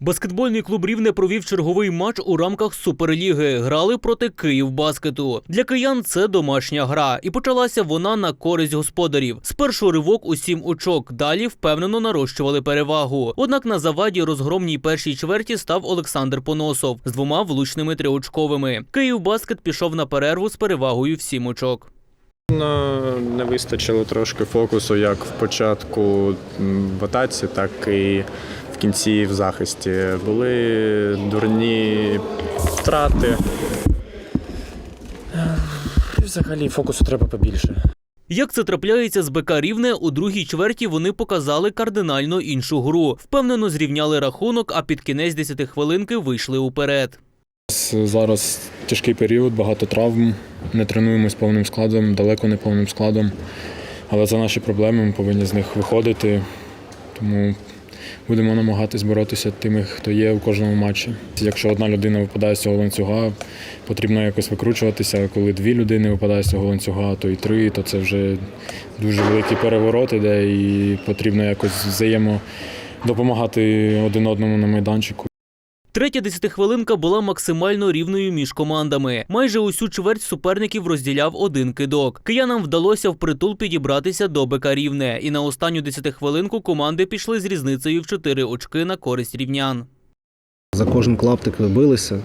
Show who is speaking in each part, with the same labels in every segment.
Speaker 1: Баскетбольний клуб Рівне провів черговий матч у рамках Суперліги. Грали проти Київбаскету. Для киян це домашня гра, і почалася вона на користь господарів. Спершу ривок у сім очок. Далі впевнено нарощували перевагу. Однак на заваді розгромній першій чверті став Олександр Поносов з двома влучними триочковими. Київбаскет пішов на перерву з перевагою в сім очок.
Speaker 2: Ну, Не вистачило трошки фокусу як в початку в атаці, так і в кінці в захисті. Були дурні втрати. І Взагалі фокусу треба побільше.
Speaker 1: Як це трапляється з БК Рівне, у другій чверті вони показали кардинально іншу гру. Впевнено зрівняли рахунок, а під кінець 10 хвилинки вийшли уперед.
Speaker 3: Зараз тяжкий період, багато травм. Не тренуємось повним складом, далеко не повним складом. Але це наші проблеми, ми повинні з них виходити. Тому будемо намагатись боротися тими, хто є у кожному матчі. Якщо одна людина випадає з цього ланцюга, потрібно якось викручуватися. Коли дві людини випадають з цього ланцюга, то і три, то це вже дуже великий переворот іде і потрібно якось взаємо допомагати один одному на майданчику.
Speaker 1: Третя десятихвилинка була максимально рівною між командами. Майже усю чверть суперників розділяв один кидок. Киянам вдалося впритул підібратися до БК Рівне, і на останню десятихвилинку команди пішли з різницею в 4 очки на користь рівнян.
Speaker 4: За кожен клаптик билися.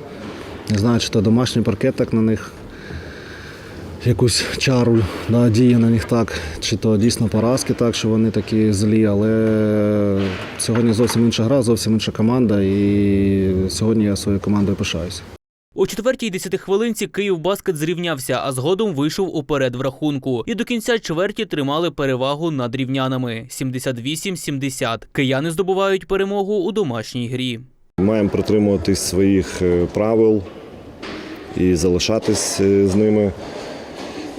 Speaker 4: Не знаю, чи то домашній паркет так на них якусь чару да, діє на них так, чи то дійсно поразки так, що вони такі злі, але сьогодні зовсім інша гра, зовсім інша команда, і сьогодні я своєю командою пишаюся.
Speaker 1: У четвертій десятихвилинці Київбаскет зрівнявся, а згодом вийшов уперед в рахунку. І до кінця чверті тримали перевагу над рівнянами 78-70. Кияни здобувають перемогу у домашній грі.
Speaker 5: Маємо притримуватись своїх е, правил і залишатись е, з ними,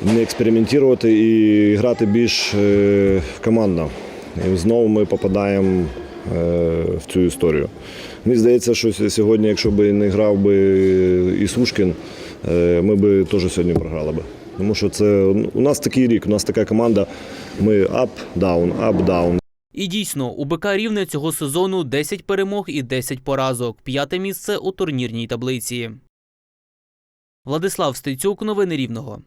Speaker 5: не експериментувати і грати більш е, командно. І знову ми попадаємо в цю історію. Мені здається, що сьогодні, якщо б не грав би і е, ми б теж сьогодні програли би. Тому що це у нас такий рік, у нас така команда. Ми ап-даун, ап-даун.
Speaker 1: І дійсно, у БК Рівне цього сезону 10 перемог і 10 поразок. П'яте місце у турнірній таблиці. Владислав Стецюк, новини Рівного.